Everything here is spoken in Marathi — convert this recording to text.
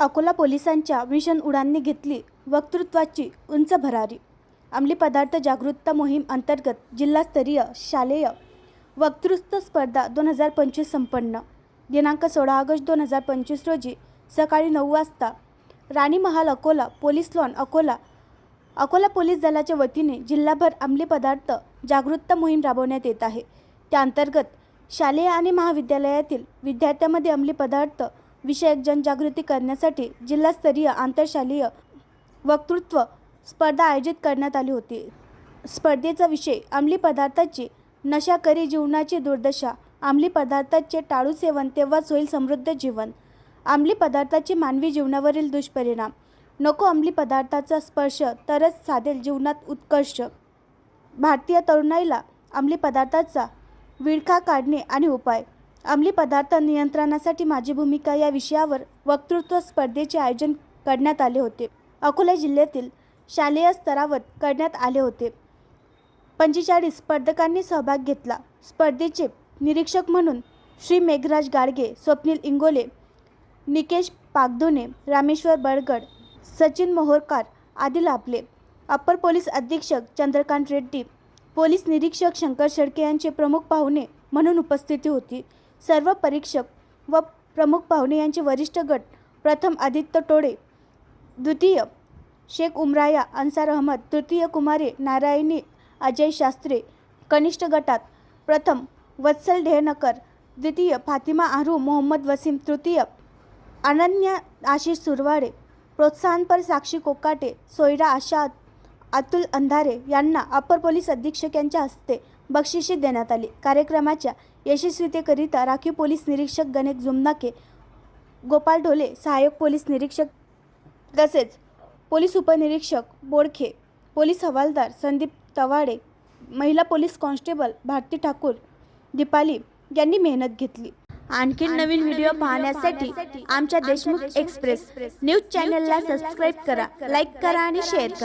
अकोला पोलिसांच्या मिशन उडानने घेतली वक्तृत्वाची उंच भरारी. अंमली पदार्थ जागरूकता मोहीम अंतर्गत जिल्हास्तरीय शालेय वक्तृत्व स्पर्धा दोन हजार पंचवीस संपन्न. दिनांक सोळा ऑगस्ट दोन हजार पंचवीस रोजी सकाळी नऊ वाजता Rani Mahal Akola police lawn Akola Akola police दलाच्या वतीने जिल्हाभर अंमली पदार्थ जागरूकता मोहीम राबवण्यात येत आहे. त्या अंतर्गत शालेय आणि महाविद्यालयातील विद्यार्थ्यांमध्ये अंमली पदार्थ विषयक जनजागृती करण्यासाठी जिल्हास्तरीय आंतरशालेय वक्तृत्व स्पर्धा आयोजित करण्यात आली होती. स्पर्धेचा विषय अंमली पदार्थाची नशाकरी जीवनाची दुर्दशा अंमली पदार्थाचे टाळू सेवन तेव्हाच होईल समृद्ध जीवन. अंमली पदार्थाचे मानवी जीवनावरील दुष्परिणाम. नको अंमली पदार्थाचा स्पर्श तरच साधेल जीवनात उत्कर्ष. भारतीय तरुणाईला अंमली पदार्थाचा विळखा काढणे आणि उपाय. अंमली पदार्थ नियंत्रणासाठी माझी भूमिका या विषयावर वक्तृत्व स्पर्धेचे आयोजन करण्यात आले होते. अकोला जिल्ह्यातील शालेय स्तरावर करण्यात आले होते. पंचेचाळीस स्पर्धकांनी सहभाग घेतला. स्पर्धेचे निरीक्षक म्हणून श्री मेघराज गाडगे स्वप्नील इंगोले निकेश पागदोने रामेश्वर बळगड सचिन मोहोरकार आदी लाभले. अप्पर पोलीस अधीक्षक चंद्रकांत रेड्डी पोलीस निरीक्षक शंकर शेळके यांचे प्रमुख पाहुणे म्हणून उपस्थिती होती. सर्व परीक्षक व प्रमुख पाहुणे यांचे वरिष्ठ गट प्रथम आदित्य टोळे द्वितीय शेख उमराया अन्सार अहमद तृतीय कुमारे नारायणी अजय शास्त्रे कनिष्ठ गटात प्रथम वत्सल ढेनकर द्वितीय फातिमा आरू मोहम्मद वसीम तृतीय अनन्या आशिष सुरवाडे प्रोत्साहनपर साक्षी कोकाटे सोयरा आशा अतुल अंधारे यांना अप्पर पोलीस अधीक्षक यांच्या हस्ते बक्षिसे देण्यात आली. कार्यक्रमाच्या यशस्वीतेकरिता राखीव पोलीस निरीक्षक गणेश जुमनाके गोपाल ढोले सहाय्यक पोलीस निरीक्षक तसेच पोलीस उपनिरीक्षक बोडखे पोलीस हवालदार संदीप तवाडे महिला पोलीस कॉन्स्टेबल भारती ठाकूर दीपाली यांनी मेहनत घेतली. आणखी नवीन व्हिडिओ पाहण्यासाठी आमच्या देशमुख एक्सप्रेस न्यूज चॅनलला सबस्क्राईब करा लाईक करा आणि शेअर करा.